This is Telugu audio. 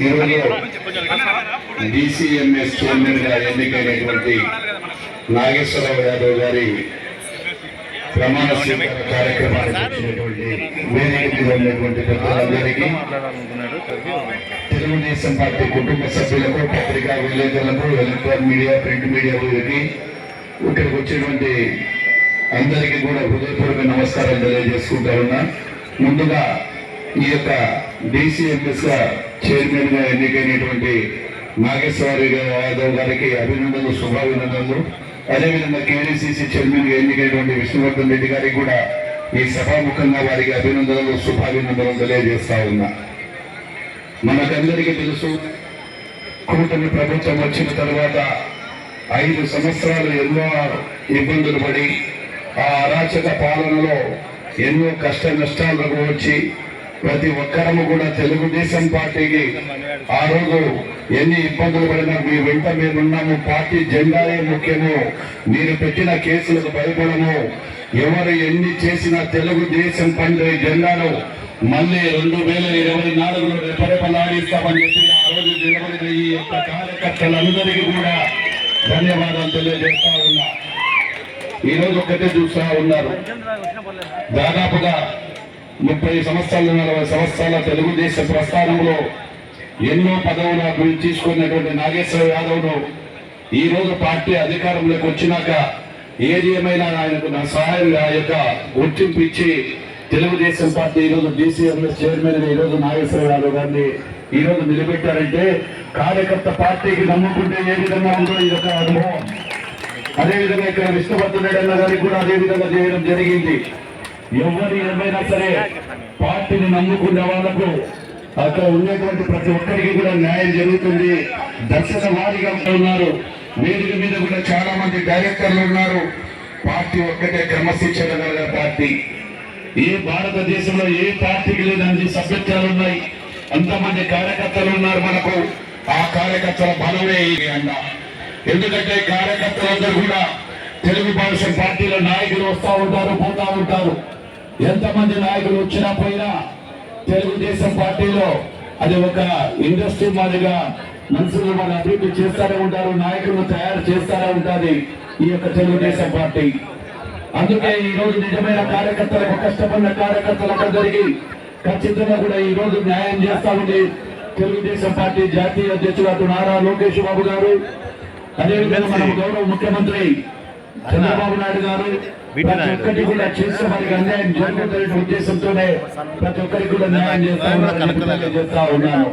ఈరోజు డిసిఎంఎస్ చైర్మన్గా ఎన్నికైనటువంటి నాగేశ్వరరావు యాదవ్ గారి ప్రమాణ స్వీకార కార్యక్రమానికి వచ్చినటువంటి వేదిక మీద ఉన్నటువంటి పెద్దలందరికీ తెలుగుదేశం పార్టీ కుటుంబ సభ్యులకు పత్రికా విలేకరులకు ఎలక్ట్రానిక్ మీడియా ప్రింట్ మీడియా వీరికి ఇక్కడికి వచ్చినటువంటి అందరికీ కూడా హృదయపూర్వక నమస్కారం తెలియజేసుకుంటా ఉన్నా. ముందుగా ఈ యొక్క డిసిఎంఎస్ చైర్మన్గా ఎన్నికైనటువంటి నాగేశ్వరి యాదవ్ గారికి అభినందనలు శుభాభినందనలు. అదేవిధంగా కేడీసీసీ చైర్మన్గా ఎన్నికైనటువంటి విష్ణువర్ధన్ రెడ్డి గారికి కూడా ఈ సభాముఖంగా వారికి అభినందనలు శుభాభినందనలు తెలియజేస్తా ఉన్నా. మనకందరికీ తెలుసు కూటమి ప్రభుత్వం వచ్చిన తర్వాత ఐదు సంవత్సరాలు ఎన్నో ఇబ్బందులు పడి ఆ అరాచక పాలనలో ఎన్నో కష్ట నష్టాలకు వచ్చి ప్రతి ఒక్కరము కూడా తెలుగుదేశం పార్టీకి ఆ రోజు ఎన్ని ఇబ్బందులు పడినా మీ వెంట మేమున్నాము పార్టీ జెండాయే ముఖ్యము మీరు పెట్టిన కేసులకు భయపడము. ఎవరు ఎన్ని చేసినా తెలుగుదేశం పండే జెండాను మళ్ళీ రెండు వేల ఇరవై నాలుగులో రెపరెపలాడిస్తామని చెప్పి ఆ రోజు నిలబడిన ఈ యొక్క కార్యకర్తలందరికీ కూడా ధన్యవాదాలు తెలియజేస్తా ఉన్నా. ఈ రోజు ఒక్కటే చూస్తా ఉన్నారు. దాదాపుగా ముప్పై సంవత్సరాలు నలభై సంవత్సరాల తెలుగుదేశం ప్రస్థానంలో ఎన్నో పదవులు అభివృద్ధి తీసుకున్నటువంటి నాగేశ్వర యాదవ్ను ఈ రోజు పార్టీ అధికారంలోకి వచ్చినాక ఏది ఏమైనా ఆయనకు నా సహాయం ఆ యొక్క గుర్తింపు ఇచ్చి తెలుగుదేశం పార్టీ ఈ రోజు డీసీఎంఎస్ చైర్మన్ ఈ రోజు నాగేశ్వర యాదవ్ గారిని ఈ రోజు నిలబెట్టారంటే కార్యకర్త పార్టీకి నమ్ముకుంటే ఏ విధంగా ఉందో ఈ యొక్క అనుభవం. అదేవిధంగా ఇక్కడ విష్ణువర్ధన్ రెడ్డి గారికి కూడా అదే విధంగా చేయడం జరిగింది. ఎవరు ఏమైనా సరే పార్టీని నమ్ముకునే వాళ్ళకు అక్కడ ఉండేటువంటి ప్రతి ఒక్కరికి కూడా న్యాయం జరుగుతుంది. దర్శన వారిగా ఉన్నారు. వేదిక మీద కూడా చాలా మంది డైరెక్టర్లు ఉన్నారు. పార్టీ ఒక్కటే క్రమశిక్షణ గల పార్టీ. ఏ భారతదేశంలో ఏ పార్టీకి లేదని సభ్యత్వాలు ఉన్నాయి? అంతమంది కార్యకర్తలు ఉన్నారు మనకు. ఆ కార్యకర్తల బలమే అన్న. ఎందుకంటే కార్యకర్తలందరూ కూడా తెలుగు భాష పార్టీల నాయకులు వస్తూ ఉంటారు పోతా ఉంటారు. ఎంతమంది నాయకులు వచ్చినా పోయినా తెలుగుదేశం పార్టీలో అది ఒక ఇండస్ట్రీ మాదిరిగా మనుషులు మన అభివృద్ధి చేస్తారే ఉంటారు నాయకులను తయారు చేస్తారే ఉంటుంది ఈ యొక్క తెలుగుదేశం పార్టీ. అందుకే ఈ రోజు నిజమైన కార్యకర్తలకు కష్టపడిన కార్యకర్తలందరికీ ఖచ్చితంగా కూడా ఈ రోజు న్యాయం చేస్తా ఉంది. తెలుగుదేశం పార్టీ జాతీయ అధ్యక్షుడు నారా లోకేష్ బాబు గారు అదేవిధంగా మన గౌరవ ముఖ్యమంత్రి చంద్రబాబు నాయుడు గారు ఒక్కటి కూడా చేసే వారికి అన్యాయం జరుగుతున్న ఉద్దేశంతోనే ప్రతి ఒక్కరికి కూడా న్యాయం చేస్తా ఉన్నాను.